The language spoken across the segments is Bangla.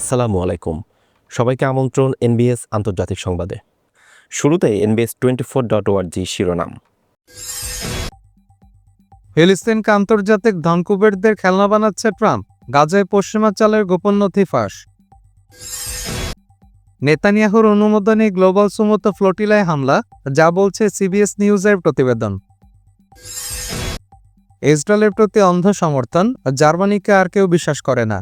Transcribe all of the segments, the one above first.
আসসালামু আলাইকুম। সবাইকে আমন্ত্রণ এনবিএস আন্তর্জাতিক সংবাদে। শুরুতে এনবিএস টোয়েন্টি ফোর ডট ওয়ার্জি শিরোনাম। ফিলিস্তিনকে আন্তর্জাতিক ধনকুবেরদের খেলনা বানাচ্ছে ট্রাম্প, গাজায় পশ্চিমাঞ্চলের গোপন নথি ফাঁস। নেতানিয়াহুর অনুমোদনে গ্লোবাল সুমত ফ্লোটিলায় হামলা, যা বলছে সিবিএস নিউজের প্রতিবেদন। ইসরায়েলের প্রতি অন্ধ সমর্থন, জার্মানিকে আর কেউ বিশ্বাস করে না।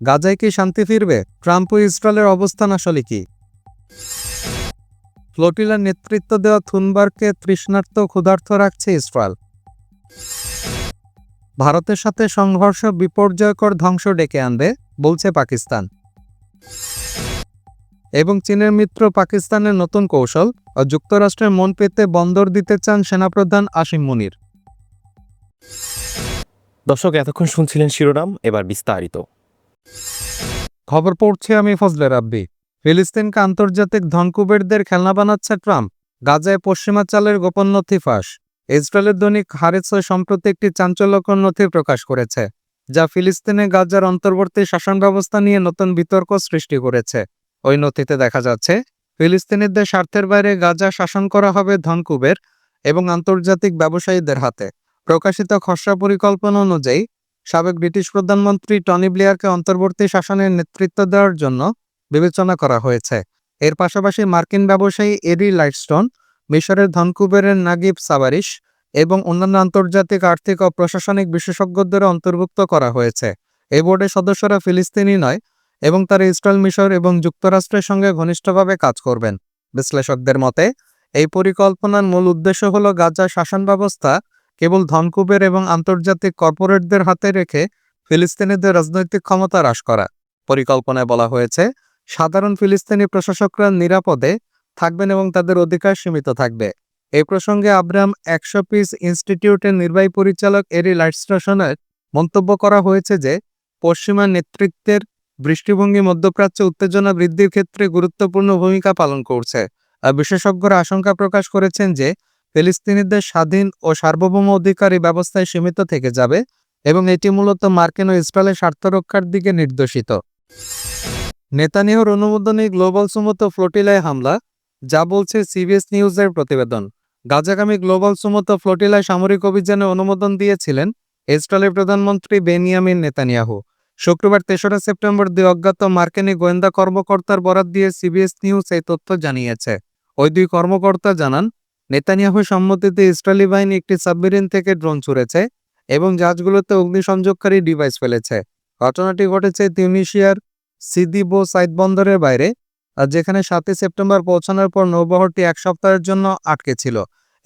গাজায় কি শান্তি ফিরবে? ট্রাম্প ও ইসরায়েলের অবস্থান আসলে কি? ফ্লোটিলার নেতৃত্ব দেওয়া থুনবার্গকে তৃষ্ণার্ত ক্ষুধার্ত রাখছে ইসরায়েল। ভারতের সাথে সংঘর্ষ বিপর্যয়কর ধ্বংস ডেকে আনবে, বলছে পাকিস্তান। এবং চীনের মিত্র পাকিস্তানের নতুন কৌশল ও যুক্তরাষ্ট্রের মন পেতে বন্দর দিতে চান সেনাপ্রধান আসিম মুনির। দর্শক, এতক্ষণ শুনছিলেন শিরোনাম, এবার বিস্তারিত। খবর পড়ছি আমি ফজলে রাব্বি ফিলিস্তিনকে আন্তর্জাতিক ধনকুবেরদের খেলনা বানাচ্ছে ট্রাম্প, গাজায় পশ্চিমাঞ্চলের গোপন নথি ফাঁস। ইসরায়েলের দৈনিক হারেস সম্প্রতি একটি চাঞ্চল্যকর নথি প্রকাশ করেছে, যা ফিলিস্তিনে গাজার অন্তর্বর্তী শাসন ব্যবস্থা নিয়ে নতুন বিতর্ক সৃষ্টি করেছে। ওই নথিতে দেখা যাচ্ছে, ফিলিস্তিনিদের স্বার্থের বাইরে গাজা শাসন করা হবে ধনকুবের এবং আন্তর্জাতিক ব্যবসায়ীদের হাতে। প্রকাশিত খসড়া পরিকল্পনা অনুযায়ী সাবেক ব্রিটিশ প্রধানমন্ত্রী টনি ব্লেয়ারকে অন্তর্বর্তী শাসনের নেতৃত্ব দেওয়ার জন্য বিবেচনা করা হয়েছে। এর পাশাপাশি মার্কিন ব্যবসায়ী এডি লাইটস্টোন, মিশরের ধনকুবেরের নাগিব সাবারিশ এবং অন্যান্য আন্তর্জাতিক আর্থিক ও প্রশাসনিক বিশেষজ্ঞদের অন্তর্ভুক্ত করা হয়েছে। এই বোর্ডের সদস্যরা ফিলিস্তিনি নয় এবং তারা ইসরায়েল, মিশর এবং যুক্তরাষ্ট্রের সঙ্গে ঘনিষ্ঠভাবে কাজ করবেন। বিশ্লেষকদের মতে, এই পরিকল্পনার মূল উদ্দেশ্য হল গাজা শাসন ব্যবস্থা কেবল ধনকুবের এবং আন্তর্জাতিক কর্পোরেটদের হাতে রেখে ফিলিস্তিনিদের রাজনৈতিক ক্ষমতা হ্রাস করা। পরিকল্পনায় বলা হয়েছে, সাধারণ ফিলিস্তিনি প্রশাসকরা নিরাপদে থাকবেন এবং তাদের অধিকার সীমিত থাকবে। এই প্রসঙ্গে আব্রাম একশো পিস ইনস্টিটিউটের নির্বাহী পরিচালক এরি লাইটস্টেশনের মন্তব্য করা হয়েছে যে, পশ্চিমা নেতৃত্বের দৃষ্টিভঙ্গি মধ্যপ্রাচ্যে উত্তেজনা বৃদ্ধির ক্ষেত্রে গুরুত্বপূর্ণ ভূমিকা পালন করছে। বিশেষজ্ঞরা আশঙ্কা প্রকাশ করেছেন যে ফিলিস্তিনিদের স্বাধীন ও সার্বভৌম অধিকার ব্যবস্থায় সীমিত থেকে যাবে এবং এটি মূলত মার্কিন ও ইসরায়েলের স্বার্থ রক্ষার দিকে নির্দেশিত। নেতানিয়াহুর অনুমোদনে গ্লোবাল সুমতো ফ্লোটিলায় হামলা, যা বলছে সিবিএস নিউজের প্রতিবেদন। গাজাগামী গ্লোবাল সুমতো ফ্লোটিলায় সামরিক অভিযানে অনুমোদন দিয়েছিলেন ইসরায়েলের প্রধানমন্ত্রী বেনিয়ামিন নেতানিয়াহু। শুক্রবার তেসরা সেপ্টেম্বর দুই অজ্ঞাত মার্কিনী গোয়েন্দা কর্মকর্তার বরাত দিয়ে সিবিএস নিউজ এই তথ্য জানিয়েছে। ওই দুই কর্মকর্তা জানান নেতানিয়াহু সম্মতিতে ইসরায়েলি বাহিনী একটি সাবমেরিন থেকে ড্রোন ছুড়েছে এবং জাহাজগুলোতে অগ্নিসংযোগকারী ডিভাইস ফেলেছে। ঘটনাটি ঘটেছে তিউনিশিয়ার সিদিবো সাইদ বন্দরের বাইরে যেখানে সাতই সেপ্টেম্বর পৌঁছানোর পর নৌবহরটি এক সপ্তাহের জন্য আটকে ছিল।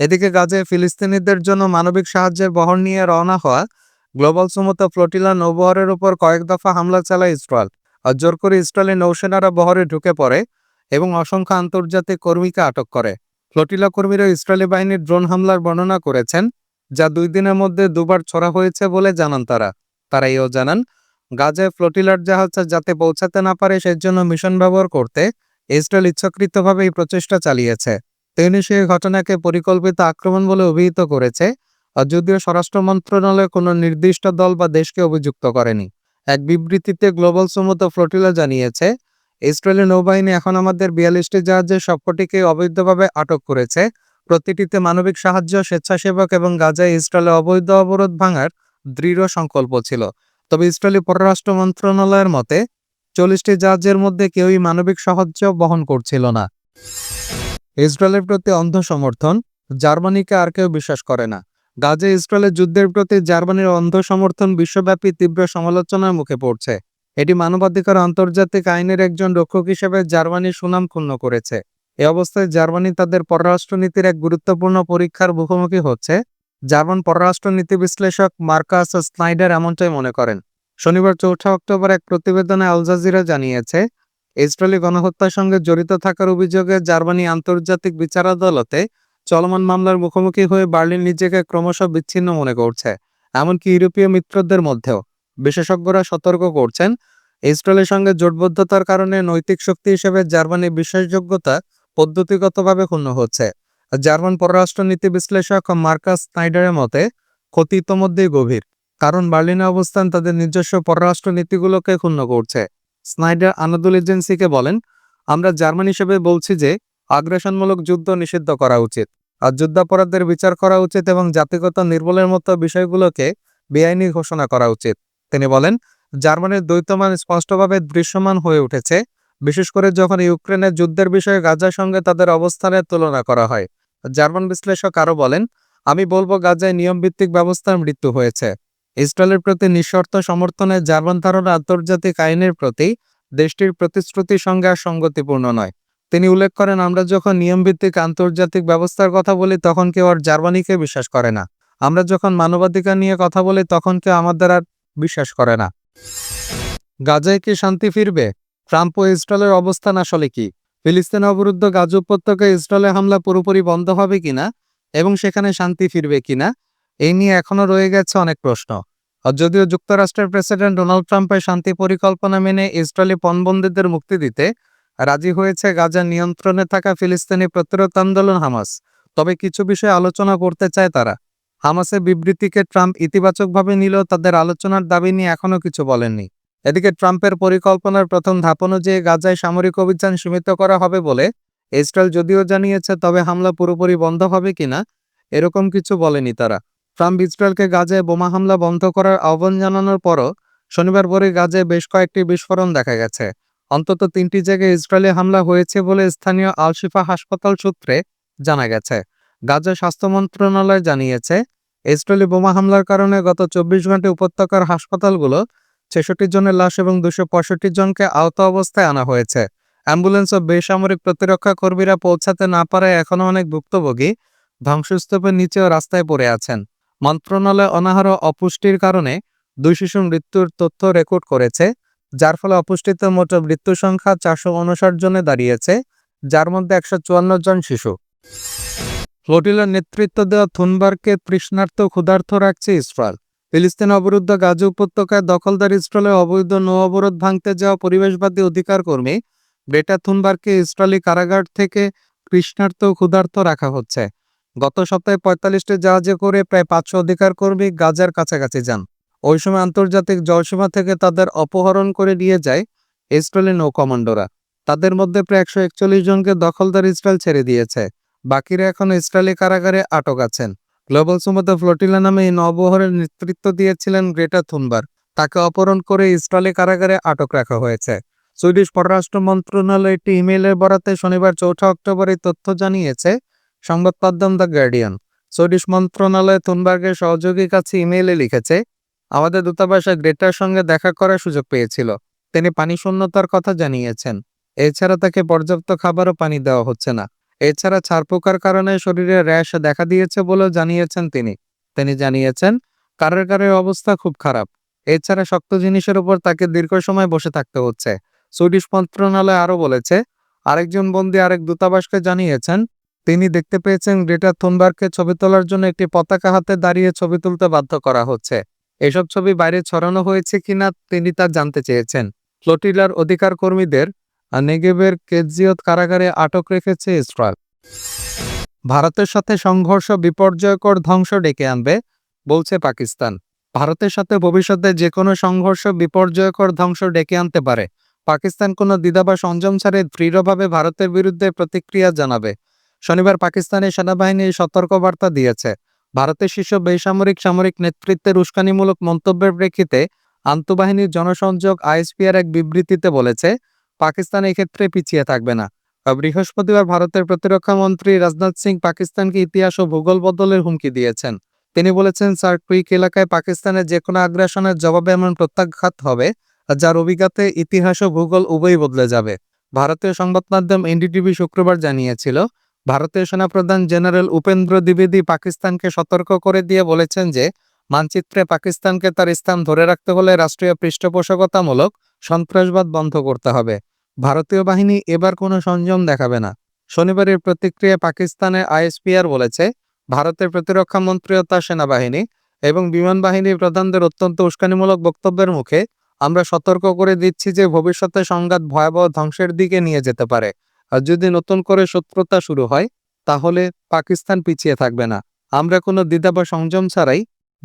এদিকে গাজে ফিলিস্তিনিদের জন্য মানবিক সাহায্যের বহর নিয়ে রওনা হওয়া গ্লোবাল সুমতা ফ্লোটিলা নৌবহরের উপর কয়েক দফা হামলা চালায় ইসরায়েল, আর জোর করে ইসরায়েলি নৌসেনারা বহরে ঢুকে পড়ে এবং অসংখ্য আন্তর্জাতিক কর্মীকে আটক করে। ফ্লোটিলা কর্মীরা ইসরায়েলি বাহিনীর ড্রোন হামলার বর্ণনা করেছেন, যা দুই দিনের মধ্যে দুবার ছড়া হয়েছে বলে জানান তারা। তারা এও জানান, গাজায় ফ্লোটিলার জাহাজ যাতে পৌঁছাতে না পারে সেজন্য মিশন ব্যবহার করতে ইসরায়েল ইচ্ছাকৃতভাবে এই প্রচেষ্টা চালিয়েছে। তিনি সেই ঘটনাকে পরিকল্পিত আক্রমণ বলে অভিহিত করেছে, আর যদিও স্বরাষ্ট্র মন্ত্রণালয় কোনো নির্দিষ্ট দল বা দেশকে অভিযুক্ত করেনি। এক বিবৃতিতে গ্লোবাল সমুদ্র ফ্লোটিলা জানিয়েছে ইসরায়েলের নৌবাহিনী এখন আমাদের বিয়াল্লিশটি জাহাজের সবকটিকে অবৈধভাবে আটক করেছে। প্রতিটিতে মানবিক সাহায্য, স্বেচ্ছাসেবক এবং গাজায় ইসরায়েলের অবৈধ অবরোধ ভাঙার দৃঢ় সংকল্প ছিল। তবে ইসরায়েলি পররাষ্ট্র মন্ত্রণালয়ের মতে, চল্লিশটি জাহাজের মধ্যে কেউই মানবিক সাহায্য বহন করছিল না। ইসরায়েলের প্রতি অন্ধ সমর্থন জার্মানিকে আর কেউ বিশ্বাস করে না। গাজে ইসরায়েলের যুদ্ধের প্রতি জার্মানির অন্ধ সমর্থন বিশ্বব্যাপী তীব্র সমালোচনার মুখে পড়ছে। এটি মানবাধিকার আন্তর্জাতিক আইনের একজন রক্ষক হিসেবে জার্মানি সুনাম ক্ষুণ্ণ করেছে। এ অবস্থায় জার্মানি তাদের পররাষ্ট্রনীতির এক গুরুত্বপূর্ণ পরীক্ষার মুখোমুখি হচ্ছে, জার্মান পররাষ্ট্রনীতি বিশ্লেষক মার্কাস স্নাইডার এমনটাই মনে করেন। শনিবার চৌঠা অক্টোবর এক প্রতিবেদনে আল জাজিরা জানিয়েছে, ইসরায়েলি গণহত্যার সঙ্গে জড়িত থাকার অভিযোগে জার্মানি আন্তর্জাতিক বিচার আদালতে চলমান মামলার মুখোমুখি হয়ে বার্লিন নিজেকে ক্রমশ বিচ্ছিন্ন মনে করছে, এমনকি ইউরোপীয় মিত্রদের মধ্যেও। বিশেষজ্ঞরা সতর্ক করছেন। ইসরায়েলের সঙ্গে জোটবদ্ধতার কারণে নৈতিক শক্তি হিসেবে জার্মানির বিশ্বাসযোগ্যতা পদ্ধতিগতভাবে ক্ষুণ্ণ হচ্ছে। জার্মান পররাষ্ট্রনীতি বিশ্লেষক মার্কাস স্নাইডারের মতে, ক্ষতি ইতোমধ্যেই গভীর, কারণ বার্লিনে অবস্থান তাদের নিজস্ব পররাষ্ট্র নীতিগুলোকে ক্ষুণ্ণ করছে। স্নাইডার আনাদুল এজেন্সিকে বলেন, আমরা জার্মান হিসেবে বলছি যে, আগ্রাসনমূলক যুদ্ধ নিষিদ্ধ করা উচিত, আর যুদ্ধাপরাধের বিচার করা উচিত এবং জাতিগত নির্মূলের মতো বিষয়গুলোকে বেআইনি ঘোষণা করা উচিত। তিনি বলেন, জার্মানির দ্বৈতমান স্পষ্টভাবে দৃশ্যমান হয়ে উঠেছে, বিশেষ করে যখন ইউক্রেনের যুদ্ধের বিষয়ে গাজার সঙ্গে তাদের অবস্থানের তুলনা করা হয়। জার্মান বিশ্লেষক আরও বলেন, আমি বলব গাজায় নিয়মভিত্তিক ব্যবস্থার মৃত্যু হয়েছে। ইসরায়েলের প্রতি নিঃশর্ত সমর্থনে জার্মান ধারণা আন্তর্জাতিক আইনের প্রতি দেশটির প্রতিশ্রুতির সঙ্গে আর সঙ্গতিপূর্ণ নয়। তিনি উল্লেখ করেন, আমরা যখন নিয়মভিত্তিক আন্তর্জাতিক ব্যবস্থার কথা বলি, তখন কেউ আর জার্মানিকে বিশ্বাস করে না। আমরা যখন মানবাধিকার নিয়ে কথা বলি, তখন কেউ আমাদের আর বিশ্বাস করে না। গাজায় কি শান্তি ফিরবে? ট্রাম্প ও ইসরায়েলের অবস্থান আসলে কি? ফিলিস্তিন অবরুদ্ধ গাজা উপত্যকায় ইসরায়েলের হামলা পুরোপুরি বন্ধ হবে কিনা এবং সেখানে শান্তি ফিরবে কিনা, এই নিয়ে এখনও রয়ে গেছে অনেক প্রশ্ন। যদিও যুক্তরাষ্ট্রের প্রেসিডেন্ট ডোনাল্ড ট্রাম্পের শান্তি পরিকল্পনা মেনে ইসরায়েলি পণবন্দীদের মুক্তি দিতে রাজি হয়েছে গাজা নিয়ন্ত্রণে থাকা ফিলিস্তিনি প্রতিরোধ আন্দোলন হামাস, তবে কিছু বিষয়ে আলোচনা করতে চায় তারা। হামাসের বিবৃতিকে ট্রাম্প ইতিবাচকভাবে নিলেও তাদের আলোচনার দাবি নিয়ে এখনও কিছু বলেননি। এদিকে ট্রাম্পের পরিকল্পনার প্রথম ধাপ অনুযায়ী গাজায় সামরিক অভিযান সীমিত করা হবে বলে ইসরায়েল যদিও জানিয়েছে, তবে হামলা পুরোপুরি বন্ধ হবে কিনা এরকম কিছু বলেনি তারা। ট্রাম্প ইসরায়েলকে গাজায় বোমা হামলা বন্ধ করার আহ্বান জানানোর পরও শনিবার ভোরে গাজায় বেশ কয়েকটি বিস্ফোরণ দেখা গেছে। অন্তত তিনটি জায়গায় ইসরায়েলি হামলা হয়েছে বলে স্থানীয় আলশিফা হাসপাতাল সূত্রে জানা গেছে। গাজা স্বাস্থ্য মন্ত্রণালয় জানিয়েছে, ইসরায়েলি বোমা হামলার কারণে গত চব্বিশ ঘন্টায় উপত্যকার হাসপাতালগুলো ছেষট্টি জনের লাশ এবং দুশো পঁয়ষট্টি জনকে আহত অবস্থায় আনা হয়েছে। অ্যাম্বুলেন্স ও বেসামরিক প্রতিরক্ষা কর্মীরা পৌঁছাতে না পারায় এখনও অনেক ভুক্তভোগী ধ্বংসস্তূপের নিচেও রাস্তায় পড়ে আছেন। মন্ত্রণালয় অনাহার অপুষ্টির কারণে দুই শিশু মৃত্যুর তথ্য রেকর্ড করেছে, যার ফলে অপুষ্টিতে মোট মৃত্যু সংখ্যা চারশো উনষাট জনে দাঁড়িয়েছে, যার মধ্যে একশো চুয়ান্ন জন শিশু। ফ্লোটিলার নেতৃত্ব দেওয়া থুনবার্গকে তৃষ্ণার্ত ক্ষুধার্ত রাখছে ইসরায়েল। ফিলিস্তিন অবরুদ্ধ গাজা উপত্যকায় দখলদার ইসরায়েলের অবৈধ নৌ অবরোধ ভাঙতে যাওয়া পরিবেশবাদী অধিকার কর্মী বেটা থুনবার্গকে ইসরায়েলি কারাগার থেকে কৃষ্ণার্ত ও ক্ষুধার্ত রাখা হচ্ছে। গত সপ্তাহে পঁয়তাল্লিশটি জাহাজে করে প্রায় পাঁচশো অধিকার কর্মী গাজার কাছাকাছি যান। ওই সময় আন্তর্জাতিক জলসীমা থেকে তাদের অপহরণ করে নিয়ে যায় ইসরায়েলি নৌ কমান্ডোরা তাদের মধ্যে প্রায় একশো একচল্লিশ জনকে দখলদার ইসরায়েল ছেড়ে দিয়েছে। বাকিরা এখন ইসরায়েলি কারাগারে আটক আছেন। গ্লোবাল সুমতা ফ্লোটিলা নামে এই নৌবহরের নেতৃত্ব দিয়েছিলেন গ্রেটা থুনবার তাকে অপহরণ করে ইসরায়েলি কারাগারে আটক রাখা হয়েছে। সুইডিশ পররাষ্ট্র মন্ত্রণালয় একটি ইমেইলের বরাতে শনিবার চৌঠা অক্টোবর এই তথ্য জানিয়েছে সংবাদ মাধ্যম দ্য গার্ডিয়ান। সুইডিশ মন্ত্রণালয় থুনবার্গের সহযোগীর কাছে ইমেইলে লিখেছে, আমাদের দূতাবাসে গ্রেটার সঙ্গে দেখা করার সুযোগ পেয়েছিল। তিনি পানি শূন্যতার কথা জানিয়েছেন। এছাড়া তাকে পর্যাপ্ত খাবার ও পানি দেওয়া হচ্ছে না। এছাড়া ছারপোকার কারণে শরীরে র্যাশ দেখা দিয়েছে বলেও জানিয়েছেন তিনি। তিনি জানিয়েছেন কারাগারের অবস্থা খুব খারাপ। এছাড়া শক্ত জিনিসের উপর তাকে দীর্ঘ সময় বসে থাকতে হচ্ছে। সুইডিশ মন্ত্রণালয় আরও বলেছে, আরেকজন বন্দী আরেক দূতাবাসকে জানিয়েছেন, তিনি দেখতে পেয়েছেন গ্রেটা থুনবার্গকে ছবি তোলার জন্য একটি পতাকা হাতে দাঁড়িয়ে ছবি তুলতে বাধ্য করা হচ্ছে। এসব ছবি বাইরে ছড়ানো হয়েছে কিনা তিনি তা জানতে চেয়েছেন। ফ্লোটিলার অধিকার কর্মীদের নেগেবের কেজিয়ত কারাগারে আটক রেখেছে ইসরায়েল। ভারতের সাথে সংঘর্ষ বিপর্যয়কর ধ্বংস ডেকে আনবে, বলছে পাকিস্তান। ভারতের সাথে ভবিষ্যতে যে কোনো সংঘর্ষ বিপর্যয়কর ধ্বংস ডেকে আনতে পারে। পাকিস্তান কোনো দ্বিধা বা সংযম ছাড়ে দৃঢ়ভাবে ভারতের বিরুদ্ধে প্রতিক্রিয়া জানাবে। শনিবার পাকিস্তানের সেনাবাহিনী সতর্কবার্তা দিয়েছে। ভারতের শীর্ষ বেসামরিক সামরিক নেতৃত্বের উস্কানিমূলক মন্তব্যের প্রেক্ষিতে আন্তঃবাহিনীর জনসংযোগ আইএসপিআর এক বিবৃতিতে বলেছে পাকিস্তান এক্ষেত্রে পিছিয়ে থাকবে না। বৃহস্পতিবার ভারতের প্রতিরক্ষা মন্ত্রী রাজনাথ সিং পাকিস্তানকে ইতিহাস ও ভূগোল বদলের হুমকি দিয়েছেন। তিনি বলেছেন স্যার কুইক এলাকায় পাকিস্তানের যে কোনো আগ্রাসনের জবাবে এমন প্রত্যাঘাত হবে যার অভিজ্ঞতায় ইতিহাস ও ভূগোল উভয়ই বদলে যাবে। ভারতীয় সংবাদ মাধ্যম এনডিটিভি শুক্রবার জানিয়েছিল, ভারতীয় সেনাপ্রধান জেনারেল উপেন্দ্র দ্বিবেদী পাকিস্তানকে সতর্ক করে দিয়ে বলেছেন যে, মানচিত্রে পাকিস্তানকে তার স্থান ধরে রাখতে হলে রাষ্ট্রীয় পৃষ্ঠপোষকতামূলক সন্ত্রাসবাদ বন্ধ করতে হবে। ভারতীয় বাহিনী এবার কোনো সংযম দেখাবে না। শনিবারের প্রতিক্রিয়ায় পাকিস্তানের আইএসপিআর বলেছে, ভারতের প্রতিরক্ষা মন্ত্রী তার সেনাবাহিনী এবং বিমান বাহিনীর প্রধানদের অত্যন্ত উস্কানিমূলক বক্তব্যের মুখে আমরা সতর্ক করে দিচ্ছি যে ভবিষ্যতে সংঘাত ভয়াবহ ধ্বংসের দিকে নিয়ে যেতে পারে। আর যদি নতুন করে শত্রুতা শুরু হয়, তাহলে পাকিস্তান পিছিয়ে থাকবে না। আমরা কোনো দ্বিধা বা সংযম ছাড়াই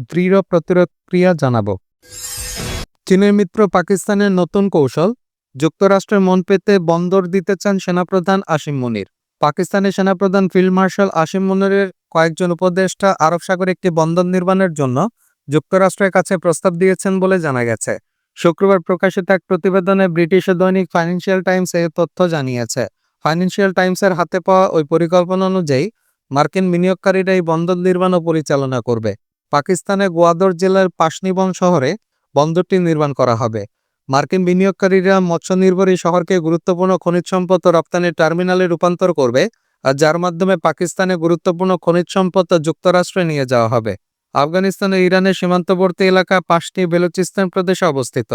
দৃঢ় প্রতিক্রিয়া জানাব। চীনের মিত্র পাকিস্তানের নতুন কৌশল যুক্তরাষ্ট্রের মন পেতে বন্দর দিতে চান সেনাপ্রধান আসিম মুনির। পাকিস্তানের সেনাপ্রধান ফিল্ড মার্শাল আসিম মুনিরের কয়েকজন উপদেষ্টা আরব সাগরে একটি বন্দর নির্মাণের জন্য যুক্তরাষ্ট্রের কাছে প্রস্তাব দিয়েছেন বলে জানা গেছে। শুক্রবার প্রকাশিত এক প্রতিবেদনে ব্রিটিশ দৈনিক ফাইন্যান্সিয়াল টাইমস এই তথ্য জানিয়েছে। ফাইন্যান্সিয়াল টাইমসের হাতে পাওয়া ওই পরিকল্পনা অনুযায়ী মার্কিন বিনিয়োগকারীরা এই বন্দর নির্মাণ ও পরিচালনা করবে। পাকিস্তানের গোয়াদর জেলার পাশনিবন শহরে বন্দরটি নির্মাণ করা হবে। মার্কিন বিনিয়োগকারীরা মৎস্য নির্ভর এই শহরকে গুরুত্বপূর্ণ খনিজ সম্পদ ও রপ্তানি টার্মিনালে রূপান্তর করবে, আর যার মাধ্যমে পাকিস্তানে গুরুত্বপূর্ণ খনিজ সম্পদ যুক্তরাষ্ট্রে নিয়ে যাওয়া হবে। আফগানিস্তান ও ইরানের সীমান্তবর্তী এলাকা পাঁচটি বেলুচিস্তান প্রদেশে অবস্থিত।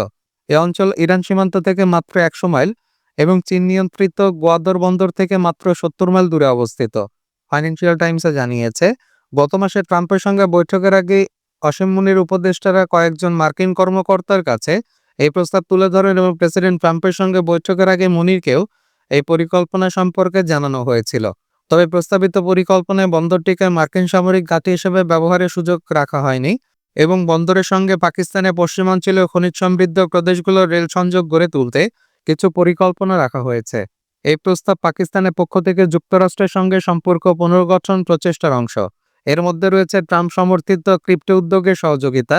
এ অঞ্চল ইরান সীমান্ত থেকে মাত্র একশো মাইল এবং চীন নিয়ন্ত্রিত গোয়াদর বন্দর থেকে মাত্র সত্তর মাইল দূরে অবস্থিত। ফাইন্যান্সিয়াল টাইমসে জানিয়েছে, গত মাসে ট্রাম্পের সঙ্গে বৈঠকের আগে অসীম মুনির উপদেষ্টারা কয়েকজন মার্কিন কর্মকর্তার কাছে এই প্রস্তাব তুলে ধরেন এবং প্রেসিডেন্ট ট্রাম্পের সঙ্গে বৈঠকের আগে মুনিরকেও এই পরিকল্পনা সম্পর্কে জানানো হয়েছিল। তবে প্রস্তাবিত পরিকল্পনায় বন্দরটিকে মার্কিন সামরিক ঘাঁটি হিসেবে ব্যবহারের সুযোগ রাখা হয়নি এবং বন্দরের সঙ্গে পাকিস্তানের পশ্চিমাঞ্চলীয় খনিজ সমৃদ্ধ প্রদেশগুলোর রেল সংযোগ গড়ে তুলতে কিছু পরিকল্পনা রাখা হয়েছে। এই প্রস্তাব পাকিস্তানের পক্ষ থেকে যুক্তরাষ্ট্রের সঙ্গে সম্পর্ক পুনর্গঠন প্রচেষ্টার অংশ। এর মধ্যে রয়েছে ট্রাম্প সমর্থিত ক্রিপ্টো উদ্যোগের সহযোগিতা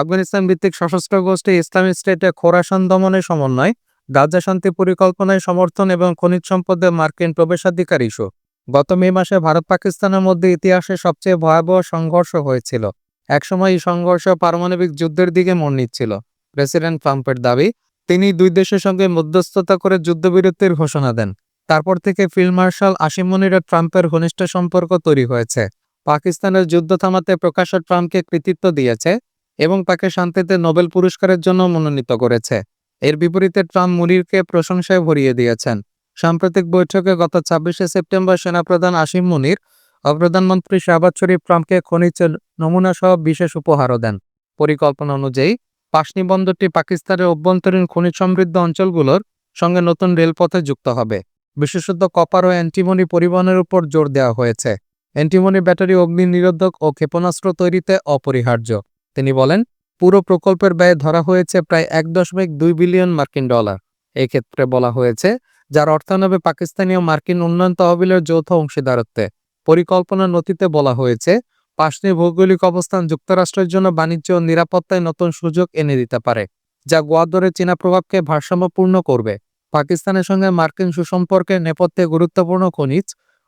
আফগানিস্তান ভিত্তিক সশস্ত্র গোষ্ঠী ইসলামিক স্টেটে খোরাসান দমনের সমন্বয়, গাজা শান্তি পরিকল্পনায় সমর্থন এবং খনিজ সম্পদে মার্কিন প্রবেশাধিকার ইস্যু। গত মে মাসে ভারত পাকিস্তানের মধ্যে ইতিহাসে সবচেয়ে ভয়াবহ সংঘর্ষ হয়েছিল। একসময় এই সংঘর্ষ পারমাণবিক যুদ্ধের দিকে মন নিচ্ছিল। প্রেসিডেন্ট ট্রাম্পের দাবি, তিনি দুই দেশের সঙ্গে মধ্যস্থতা করে যুদ্ধবিরতির ঘোষণা দেন। তারপর থেকে ফিল্ড মার্শাল আসিম মনিরের ট্রাম্পের ঘনিষ্ঠ সম্পর্ক তৈরি হয়েছে। পাকিস্তানের যুদ্ধ থামাতে প্রকাশ্য ট্রাম্পকে কৃতিত্ব দিয়েছে। এবং তাকে শান্তিতে নোবেল পুরস্কারের জন্য মনোনীত করেছে। এর বিপরীতে ট্রাম্প মুনিরকে প্রশংসায় ভরিয়ে দিয়েছেন। সাম্প্রতিক বৈঠকে গত ছাব্বিশে সেপ্টেম্বর সেনাপ্রধান আসিম মুনির ও প্রধানমন্ত্রী শাহবাজ শরীফ ট্রাম্পকে খনিজ নমুনা সহ বিশেষ উপহারও দেন। পরিকল্পনা অনুযায়ী, পাশনি বন্দরটি পাকিস্তানের অভ্যন্তরীণ খনিজ সমৃদ্ধ অঞ্চলগুলোর সঙ্গে নতুন রেলপথে যুক্ত হবে। বিশেষত কপার ও অ্যান্টিমনি পরিবহনের উপর জোর দেওয়া হয়েছে। অ্যান্টিমনি ব্যাটারি অগ্নি নিরোধক ও ক্ষেপণাস্ত্র তৈরিতে অপরিহার্য। তিনি বলেন, পুরো প্রকল্পের ব্যয় ধরা হয়েছে প্রায় এক দশমিক দুই বিলিয়ন মার্কিন ডলার। এক্ষেত্রে বলা হয়েছে, যার অর্থায়ন হবে পাকিস্তানি ও মার্কিন উন্নয়ন তহবিলের যৌথ অংশীদারত্বে। পরিকল্পনা নথিতে বলা হয়েছে পাশনির ভৌগোলিক অবস্থান যুক্তরাষ্ট্রের জন্য বাণিজ্য ও নিরাপত্তায় নতুন সুযোগ এনে দিতে পারে, যা গোয়াদরের চীনা প্রভাবকে ভারসাম্যপূর্ণ করবে। পাকিস্তানের সঙ্গে মার্কিন সুসম্পর্কের নেপথ্যে গুরুত্বপূর্ণ খনিজ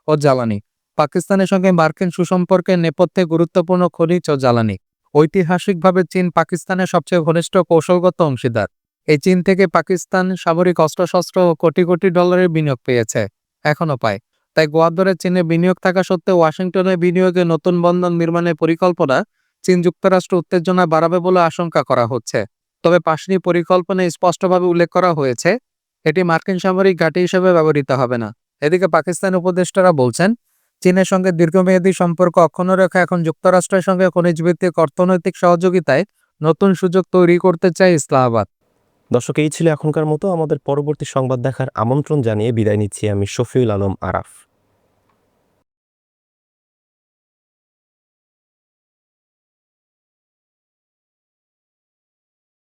ও জ্বালানি। পাকিস্তানের সঙ্গে মার্কিন সুসম্পর্কের নেপথ্যে গুরুত্বপূর্ণ খনিজ ও জ্বালানি। ঐতিহাসিকভাবে চীন পাকিস্তানের সবচেয়ে ঘনিষ্ঠ কৌশলগত অংশীদার। এই চীন থেকে পাকিস্তান সামরিক অস্ত্রশস্ত্র ও কোটি কোটি ডলারের বিনিয়োগ পেয়েছে, এখনও পায়। তাই গোয়াদরে চীনে বিনিয়োগ থাকা সত্ত্বেও ওয়াশিংটনে বিনিয়োগে নতুন বন্দর নির্মাণের পরিকল্পনা চীন যুক্তরাষ্ট্র উত্তেজনা বাড়াবে বলে আশঙ্কা করা হচ্ছে। তবে পাশনি পরিকল্পনায় স্পষ্টভাবে উল্লেখ করা হয়েছে, এটি মার্কিন সামরিক ঘাঁটি হিসেবে ব্যবহৃত হবে না। এদিকে পাকিস্তান উপদেষ্টারা বলছেন চীনের সঙ্গে দীর্ঘমেয়াদী সম্পর্ক অক্ষুণ্ণ রেখা এখন যুক্তরাষ্ট্রের সঙ্গে খনিজ ভিত্তিক অর্থনৈতিক সহযোগিতায় নতুন সুযোগ তৈরি করতে চায় ইসলামাবাদ। দর্শক, এই ছিল এখনকার মতো। আমাদের পরবর্তী সংবাদ দেখার আমন্ত্রণ জানিয়ে বিদায় নিচ্ছি আমি শফিউল আলম আরাফ।